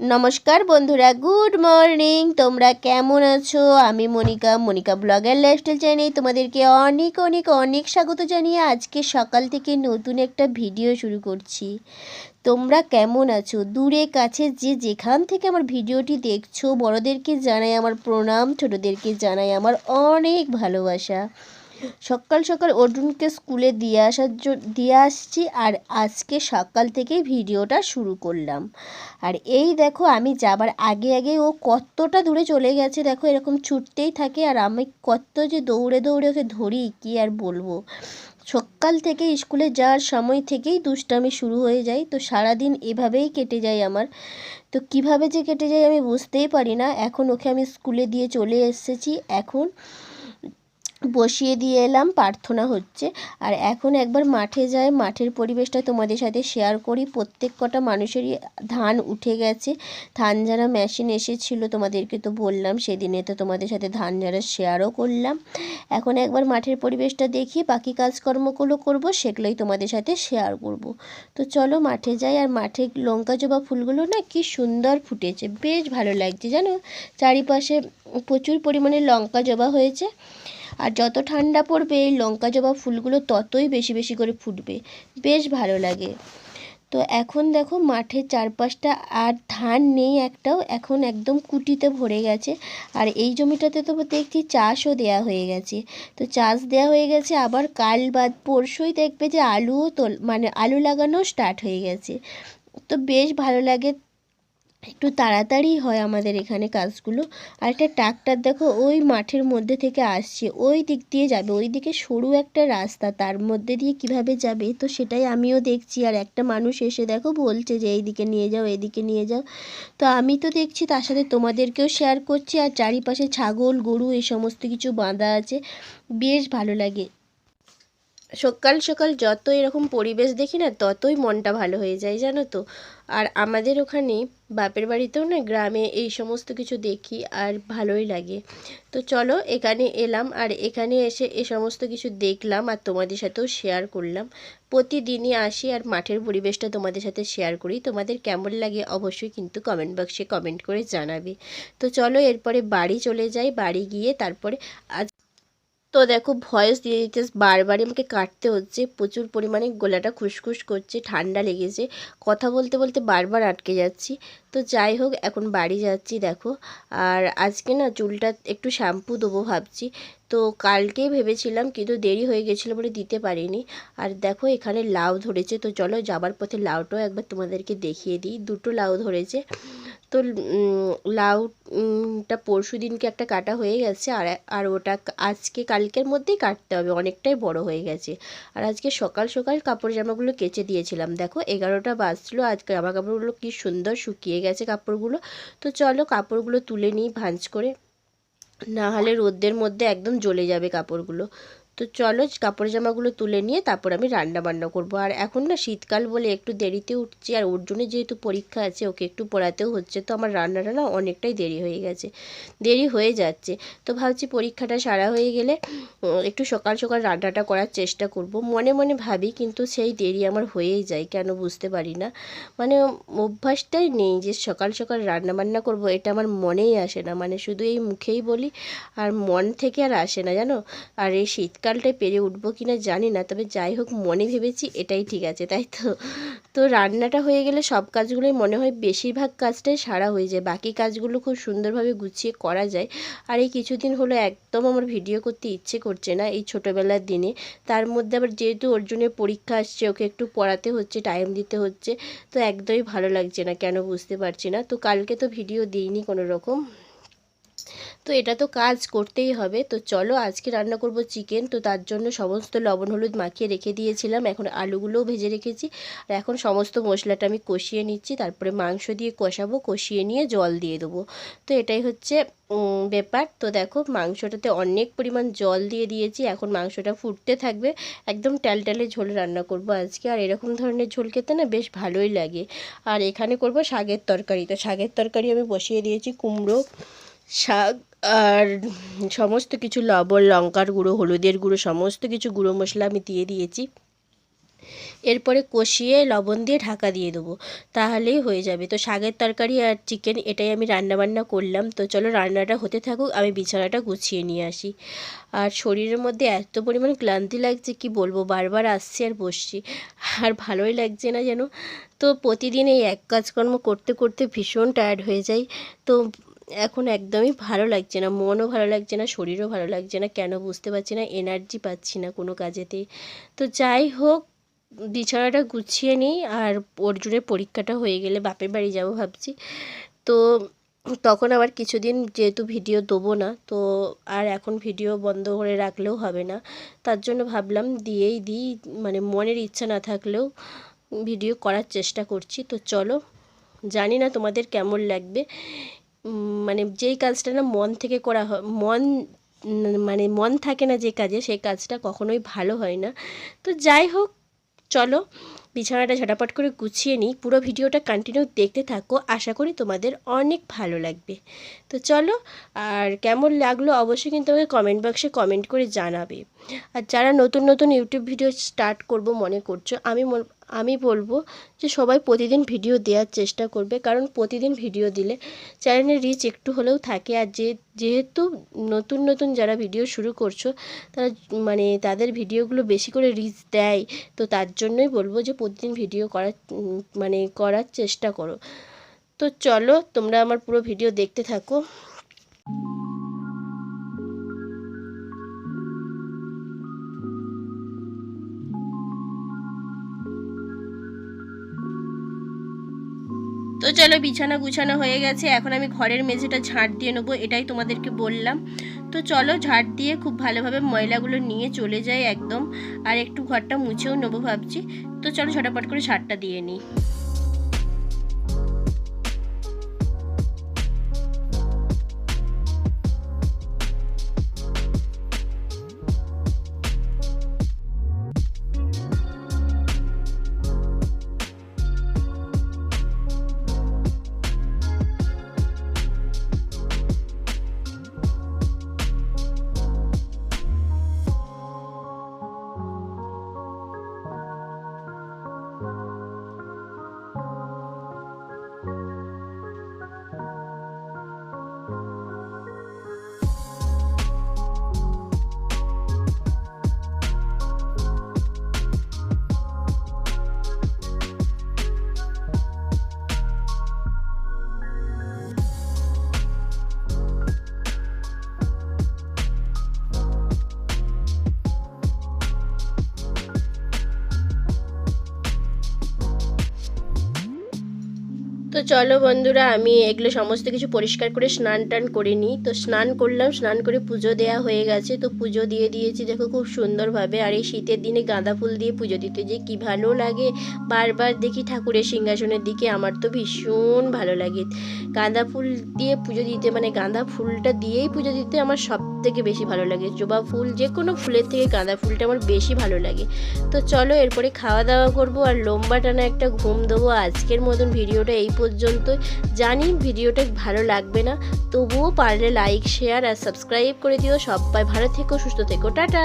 নমস্কার বন্ধুরা, good morning. তোমরা কেমন আছো? আমি মনিকা মনিকা ব্লগার লাইফস্টাইল চ্যানেলে তোমাদেরকে অনেক অনেক অনেক স্বাগত জানিয়ে আজকে সকাল থেকে নতুন একটা ভিডিও শুরু করছি। তোমরা কেমন আছো? দূরে, কাছে যে যেখান থেকে আমার ভিডিওটি দেখছ, বড়দেরকে জানাই আমার প্রণাম, ছোটোদেরকে জানাই আমার অনেক ভালোবাসা। সকাল সকাল অর্জুনকে স্কুলে দিয়ে আসার দিয়ে আসছি আর আজকে সকাল থেকেই ভিডিওটা শুরু করলাম। আর এই দেখো আমি যাবার আগে আগে ও কতটা দূরে চলে গেছে, দেখো এরকম ছুটতেই থাকে আর আমি কত যে দৌড়ে দৌড়ে ওকে ধরি, কি আর বলব। সকাল থেকে স্কুলে যাওয়ার সময় থেকেই দুষ্টামি শুরু হয়ে যায়, তো সারাদিন এভাবেই কেটে যায় আমার। তো কীভাবে যে কেটে যায় আমি বুঝতেই পারি না, এখন ওকে আমি স্কুলে দিয়ে চলে এসেছি, এখন বসিয়ে দিয়ে এলাম, প্রার্থনা হচ্ছে। আর এখন একবার মাঠে যাই, মাঠের পরিবেশটা তোমাদের সাথে শেয়ার করি। প্রত্যেক কটা মানুষেরই ধান উঠে গেছে। ধান ঝাড়া মেশিন এসেছিল তোমাদেরকে তো বললাম, সেদিনে তো তোমাদের সাথে ধান ঝাড়া শেয়ারও করলাম। এখন একবার মাঠের পরিবেশটা দেখি, বাকি কাজকর্মগুলো করব, সেগুলোই তোমাদের সাথে শেয়ার করব। তো চলো মাঠে যাই, আর মাঠে লঙ্কা জবা ফুলগুলো না কি সুন্দর ফুটেছে, বেশ ভালো লাগছে জানো? চারিপাশে প্রচুর পরিমাণে লঙ্কা জবা হয়েছে। আর যত ঠান্ডা পড়বে এই লঙ্কা জবা ফুলগুলো ততই বেশি বেশি করে ফুটবে। বেশ ভালো লাগে। তো এখন দেখো মাঠের চারপাশটা আর ধান নেই একটাও, এখন একদম কুটিতে ভরে গেছে। আর এই জমিটাতে তো দেখছি চাষও দেয়া হয়ে গেছে। তো চাষ দেয়া হয়ে গেছে, আবার কাল বাদ পরশুই দেখবে যে আলুও তোল মানে আলু লাগানো স্টার্ট হয়ে গেছে। তো বেশ ভালো লাগে একটু তাড়াতাড়ি হয় আমাদের এখানে কাজগুলো। আর একটা ট্রাক্টর দেখো, ওই মাঠের মধ্যে থেকে আসছে, ওই দিক দিয়ে যাবে, ওই দিকে সরু একটা রাস্তা, তার মধ্যে দিয়ে কীভাবে যাবে, তো সেটাই আমিও দেখছি। আর একটা মানুষ এসে দেখো বলছে যে এই দিকে নিয়ে যাও এদিকে নিয়ে যাও। তো আমি তো দেখছি, তার সাথে তোমাদেরকেও শেয়ার করছি। আর চারিপাশে ছাগল, গরু, এই সমস্ত কিছু বাঁধা আছে। বেশ ভালো লাগে। সকাল সকাল যত এরকম পরিবেশ দেখি না, ততই মনটা ভালো হয়ে যায়, জানো তো। আর আমাদের ওখানে বাপের বাড়িতেও না গ্রামে এই সমস্ত কিছু দেখি আর ভালোই লাগে। তো চলো, এখানে এলাম আর এখানে এসে এ সমস্ত কিছু দেখলাম আর তোমাদের সাথেও শেয়ার করলাম। প্রতিদিনই আসি আর মাঠের পরিবেশটা তোমাদের সাথে শেয়ার করি। তোমাদের কেমন লাগে অবশ্যই কিন্তু কমেন্ট বক্সে কমেন্ট করে জানাবে। তো চলো, এরপরে বাড়ি চলে যাই, বাড়ি গিয়ে তারপরে আজ তো দেখো ভয়েস দিয়ে দিতে বারবারই আমাকে কাটতে হচ্ছে। প্রচুর পরিমাণে গলাটা খুসখুস করছে, ঠান্ডা লেগেছে। কথা বলতে বলতে বারবার আটকে যাচ্ছি। তো যাই হোক, এখন বাড়ি যাচ্ছি দেখো। আর আজকে না চুলটা একটু শ্যাম্পু দেবো ভাবছি। তো কালকেই ভেবেছিলাম কিন্তু দেরি হয়ে গেছিল বলে দিতে পারিনি। আর দেখো এখানে লাউ ধরেছে। তো চলো যাবার পথে লাউটাও একবার তোমাদেরকে দেখিয়ে দিই। দুটো লাউ ধরেছে। তো লাউটা পরশু দিনকে একটা কাটা হয়ে গেছে, আর আর ওটা আজকে কালকের মধ্যেই কাটতে হবে, অনেকটাই বড় হয়ে গেছে। আর আজকে সকাল সকাল কাপড় জামাগুলো কেচে দিয়েছিলাম। দেখো, এগারোটা বাজছিলো আজকে, জামা কাপড়গুলো কি সুন্দর শুকিয়ে গেছে কাপড়গুলো। তো চলো কাপড়গুলো তুলে নিই ভাঁজ করে। না হলে রোদ্রের মধ্যে একদম জ্বলে যাবে কাপড়গুলো। তো চলো কাপড় জামাগুলো তুলে নিয়ে তারপর আমি রান্না বান্না করব। আর এখন না শীতকাল বলে একটু দেরিতে উঠছি, আর ওর জন্য যেহেতু পরীক্ষা আছে, ওকে একটু পড়াতেও হচ্ছে, তো আমার রান্নাটা না অনেকটাই দেরি হয়ে গেছে, দেরি হয়ে যাচ্ছে। তো ভাবছি পরীক্ষাটা সারা হয়ে গেলে একটু সকাল সকাল রান্নাটা করার চেষ্টা করব। মনে মনে ভাবি, কিন্তু সেই দেরি আমার হয়েই যায়, কেন বুঝতে পারি না। মানে অভ্যাসটাই নেই যে সকাল সকাল রান্না বান্না করব, এটা আমার মনেই আসে না। মানে শুধু এই মুখেই বলি, আর মন থেকে আর আসে না, জানো? আর এই শীতকাল শীতকালটায় পেরে উঠবো কি না জানি না, তবে যাই হোক মনে ভেবেছি এটাই ঠিক আছে, তাই তো। তো রান্নাটা হয়ে গেলে সব কাজগুলোই মনে হয় বেশিরভাগ কাজটাই সারা হয়ে যায়, বাকি কাজগুলো খুব সুন্দরভাবে গুছিয়ে করা যায়। আর এই কিছুদিন হলো একদম আমার ভিডিও করতে ইচ্ছে করছে না এই ছোটোবেলার দিনে। তার মধ্যে আবার যেহেতু অর্জুনের পরীক্ষা আসছে, ওকে একটু পড়াতে হচ্ছে টাইম দিতে হচ্ছে, তো একদমই ভালো লাগছে না, কেন বুঝতে পারছি না। তো কালকে তো ভিডিও দিইনি কোনো রকম। তো এটা তো কাজ করতেই হবে। তো চলো আজকে রান্না করব চিকেন। তো তার জন্য সমস্ত লবণ, হলুদ মাখিয়ে রেখে দিয়েছিলাম। এখন আলুগুলোও ভেজে রেখেছি। আর এখন সমস্ত মশলাটা আমি কষিয়ে নিচ্ছি। তারপরে মাংস দিয়ে কষাবো, কষিয়ে নিয়ে জল দিয়ে দেবো। তো এটাই হচ্ছে ব্যাপার। তো দেখো, মাংসটাতে অনেক পরিমাণ জল দিয়ে দিয়েছি। এখন মাংসটা ফুটতে থাকবে। একদম ট্যালট্যালে ঝোল রান্না করব আজকে। আর এরকম ধরনের ঝোল খেতে না বেশ ভালোই লাগে। আর এখানে করব শাগের তরকারি। তো শাকের তরকারি আমি বসিয়ে দিয়েছি। কুমড়ো শাক আর সমস্ত কিছু লবণ, লঙ্কার গুঁড়ো, হলুদের গুঁড়ো, সমস্ত কিছু গুঁড়ো মশলা আমি দিয়ে দিয়েছি। এরপরে কষিয়ে লবণ দিয়ে ঢাকা দিয়ে দেবো, তাহলেই হয়ে যাবে। তো শাকের তরকারি আর চিকেন এটাই আমি রান্নাবান্না করলাম। তো চলো রান্নাটা হতে থাকুক, আমি বিছানাটা গুছিয়ে নিয়ে আসি। আর শরীরের মধ্যে এত পরিমাণ ক্লান্তি লাগছে, কি বলব? বারবার আসছি আর বসছি। আর ভালোই লাগছে না যেন? তো প্রতিদিন এই এক কাজকর্ম করতে করতে ভীষণ টায়ার্ড হয়ে যাই। তো এখন একদমই ভালো লাগছে না, মনও ভালো লাগছে না, শরীরও ভালো লাগছে না, কেন বুঝতে পারছি না এনার্জি পাচ্ছি না কোনো কাজেতে। তো যাই হোক, বিছানাটা গুছিয়ে নিই আর অর্জুনের পরীক্ষাটা হয়ে গেলে বাপের বাড়ি যাব ভাবছি। তো তখন আবার কিছুদিন যেহেতু ভিডিও দেবো না, তো আর এখন ভিডিও বন্ধ করে রাখলেও হবে না। তার জন্য ভাবলাম দিয়েই দিই মানে মনের ইচ্ছা না থাকলেও ভিডিও করার চেষ্টা করছি। তো চলো, জানি না তোমাদের কেমন লাগবে। মানে যেই কাজটা না মন থেকে করা হয়, মন মানে মন থাকে না যে কাজে, সেই কাজটা কখনোই ভালো হয় না। তো যাই হোক, চলো বিছানাটা ঝটাপট করে গুছিয়ে নিই। পুরো ভিডিওটা কন্টিনিউ দেখতে থাকো। আশা করি তোমাদের অনেক ভালো লাগবে। তো চলো, আর কেমন লাগল অবশ্যই কিন্তু আমাকে কমেন্ট বক্সে কমেন্ট করে জানাবে। আর যারা নতুন নতুন ইউটিউব ভিডিও স্টার্ট করব মনে করছ, আমি আমি বলব যে সবাই প্রতিদিন ভিডিও দেওয়ার চেষ্টা করবে। কারণ প্রতিদিন ভিডিও দিলে চ্যানেলের রিচ একটু হলেও থাকে। আর যে, যেহেতু নতুন নতুন যারা ভিডিও শুরু করছ, তারা মানে তাদের ভিডিওগুলো বেশি করে রিচ দেয়। তো তার জন্যই বলব যে প্রতিদিন ভিডিও করার মানে করার চেষ্টা করো। তো চলো, তোমরা আমার পুরো ভিডিও দেখতে থাকো। তো চলো বিছানা গুছানো হয়ে গেছে, এখন আমি ঘরের মেঝেটা ঝাঁট দিয়ে নেব, এটাই তোমাদেরকে বললাম। তো চলো ঝাঁট দিয়ে খুব ভালোভাবে ময়লাগুলো নিয়ে চলে যাই একদম, আর একটু ঘরটা মুছেও নেব ভাবছি। তো চলো ঝটাপট করে ঝাড়টা দিয়ে নিই। তো চলো বন্ধুরা, আমি এগুলো সমস্ত কিছু পরিষ্কার করে স্নান টান করে নিই। তো স্নান করলাম, স্নান করে পুজো দেওয়া হয়ে গেছে। তো পুজো দিয়ে দিয়েছি, দেখো খুব সুন্দরভাবে। আর এই শীতের দিনে গাঁদা ফুল দিয়ে পুজো দিতে যে কি ভালো লাগে। বারবার দেখি ঠাকুরের সিংহাসনের দিকে, আমার তো ভীষণ ভালো লাগে। গাঁদা ফুল দিয়ে পুজো দিতে মানে গাঁদা ফুলটা দিয়েই পুজো দিতে আমার সব থেকে বেশি ভালো লাগে। জবা ফুল, যে কোনো ফুলের থেকে গাঁদা ফুলটা আমার বেশি ভালো লাগে। তো চলো এরপরে খাওয়া দাওয়া করব, আর লম্বা টানা একটা ঘুম দেবো। আজকের মতন ভিডিওটা এই পর্যন্ত জানি ভিডিওটা ভালো লাগবে না, তবুও পারলে লাইক শেয়ার আর সাবস্ক্রাইব করে দিও। সবাই ভালো থেকো, সুস্থ থেকো। টাটা!